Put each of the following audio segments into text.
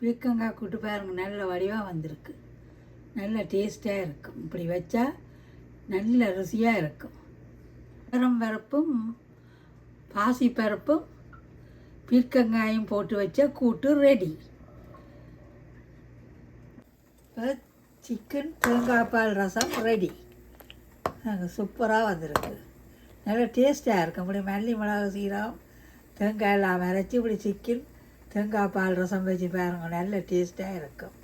பீர்க்கங்காய் கூட்டு பாருங்கள் நல்ல வடிவாக வந்திருக்கு. நல்ல டேஸ்ட்டாக இருக்கும். இப்படி வச்சா நல்ல ருசியாக இருக்கும். பரம் பருப்பும் பாசி பருப்பும் பீர்க்கங்காயும் போட்டு வச்ச கூட்டு ரெடி இப்போ சிக்கன் தேங்காய் பால் ரசம் ரெடி சூப்பராக வந்திருக்கு. நல்ல டேஸ்ட்டாக இருக்கும். இப்படி மல்லி மிளகு சீரகம் தேங்காய் எல்லாம் அரைச்சி இப்படி சிக்கன் தேங்காய் பால் ரசம் வச்சு பாருங்க நல்ல டேஸ்ட்டாக இருக்கும்.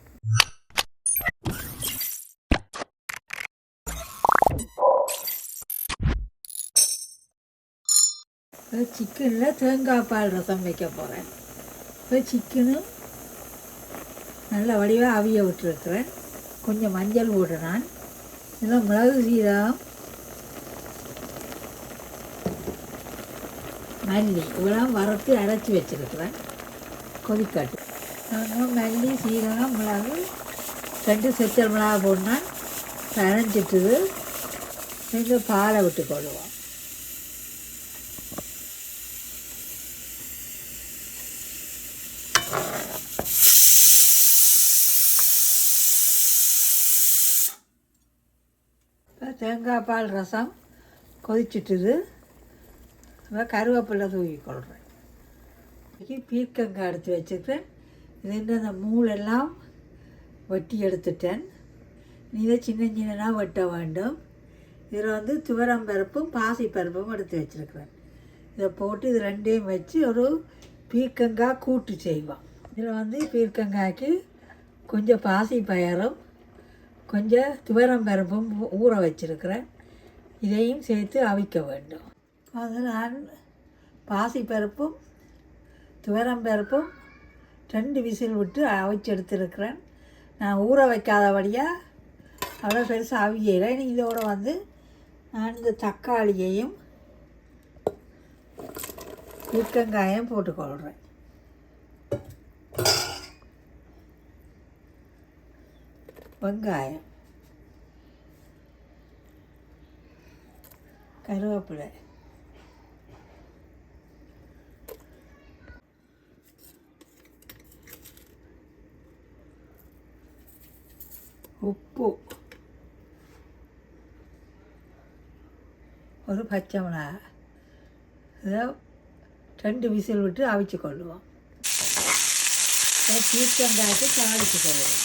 இப்போ சிக்கனில் தேங்காய் பால் ரசம் வைக்க போகிறேன் இப்போ சிக்கனும் நல்ல வடிவாக அவிய விட்டுருக்குறேன். கொஞ்சம் மஞ்சள் போடு நான். இதெல்லாம் மிளகு சீரகம் மல்லி இவ்வளோ வறுத்து அரைச்சி வச்சுருக்குறேன். கொதிக்காட்டு நாங்கள் மல்லி சீரகம் மிளகு ரெண்டு செச்சல் மிளகா போடனா நனைஞ்சிட்டுது ரெண்டு பாலை விட்டு கொள்ளுவோம் தேங்காய் பால் ரசம் கொதிச்சிட்டுது. கருவேப்பிலை தூக்கி கொள்கிறேன் பீர்க்கங்காய் எடுத்து வச்சுருக்கேன் இதுன்ற அந்த மூளெல்லாம் வெட்டி எடுத்துட்டேன். இதை சின்ன சின்னதாக வெட்ட வேண்டும். இதில் வந்து துவரம்பருப்பும் பாசிப்பருப்பும் எடுத்து வச்சுருக்கிறேன். இதை போட்டு இது ரெண்டையும் வச்சு ஒரு பீர்க்கங்காய் கூட்டு செய்வோம். இதில் வந்து பீர்க்கங்காய்க்கு கொஞ்சம் பாசி பயரும் கொஞ்சம் துவரம்பருப்பும் ஊற வச்சுருக்கிறேன். இதையும் சேர்த்து அவிக்க வேண்டும். அதனால் நான் பாசிப்பருப்பும் துவரம்பருப்பும் ரெண்டு விசில் விட்டு அவிச்சு எடுத்துருக்கிறேன். நான் ஊற வைக்காதபடியாக அவ்வளோ பெருசாக அவியலை இதோட வந்து நான் இந்த தக்காளியையும் பீர்க்கங்காயம் போட்டுக்கொள்கிறேன் வெங்காயம் கருவேப்பிலை உப்பு. ஒரு பச்சை மிளகா இதை ரெண்டு விசில் விட்டு அவிச்சு கொள்ளுவோம். பீர்க்கங்காய்க்கு தாளிச்சு கொள்ளுவோம்.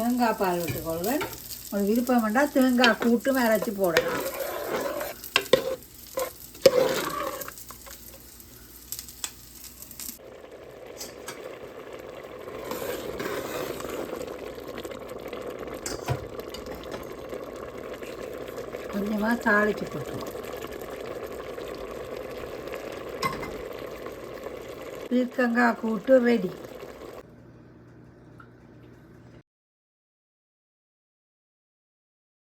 தேங்காய் பால் விட்டுக்கொள்வேன். ஒரு விருப்பம் வேண்டாம் தேங்காய் கூட்டும் அரைச்சி போடலாம். கொஞ்சமாக தாளிச்சு போட்டுருவோம் பீர்க்கங்காய் கூட்டு ரெடி